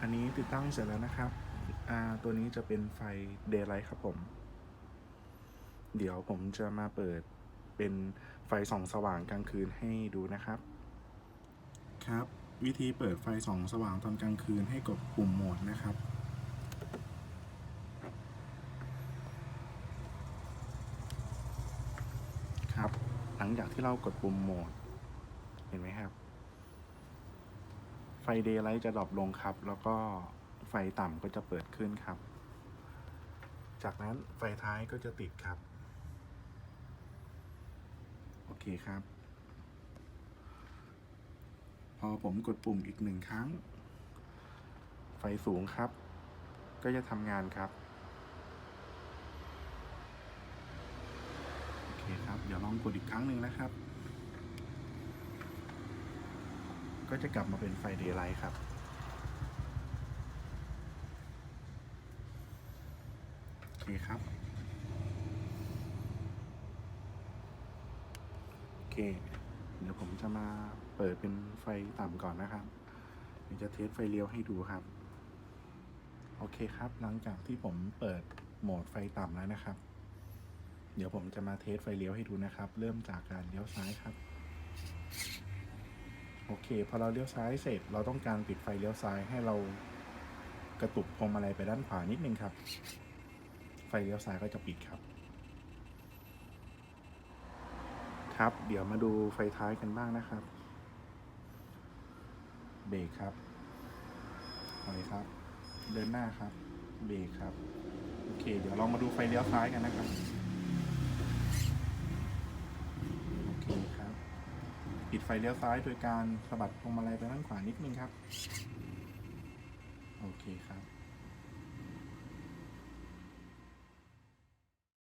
อันนี้ติดตั้งเสร็จแล้วนะครับอ่าตัวนี้จะเป็นไฟ daylight ครับผม เดี๋ยวผมจะมาเปิดเป็นไฟส่องสว่างกลางคืนให้ดูนะครับ ครับ วิธีเปิดไฟส่องสว่างตอนกลางคืนให้กดปุ่มโหมดนะครับครับ หลังจากที่เรากดปุ่มโหมด เห็นไหมครับ ไฟเดย์ไลท์จะดรอปลงครับ แล้วก็ไฟต่ำก็จะเปิดขึ้นครับ จากนั้นไฟท้ายก็จะติดครับ โอเคครับ พอผมกดปุ่มอีกหนึ่งครั้ง ไฟสูงครับ ก็จะทำงานครับ โอเคครับ เดี๋ยวลองกดอีกครั้งหนึ่งนะครับ ก็จะกลับมาเป็นไฟเดย์ไลท์ครับ โอเคครับ โอเค เดี๋ยวผมจะมาเปิดเป็นไฟต่ำก่อนนะครับ เดี๋ยวจะเทสไฟเลี้ยวให้ดูครับ โอเคครับ หลังจากที่ผมเปิดโหมดไฟต่ำแล้วนะครับ เดี๋ยวผมจะมาเทสไฟเลี้ยวให้ดูนะครับ เริ่มจากการเลี้ยวซ้ายครับ เคพอเราเลี้ยวซ้ายเสร็จ เราต้องการปิดไฟเลี้ยวซ้ายให้เรากระตุกพวงมาลัยไปด้านขวานิดนึงครับ ไฟเลี้ยวซ้ายก็จะปิดครับ ครับ เดี๋ยวมาดูไฟท้ายกันบ้างนะครับ เบรกครับถอยครับ เดินหน้าครับ เบรกครับ โอเค เดี๋ยวลองมาดูไฟเลี้ยวซ้ายกันนะครับ โอเคครับ ปิดไฟเลี้ยวซ้ายโดยการสะบัดพวงมาลัยไปด้านขวานิดนึงครับ โอเคครับ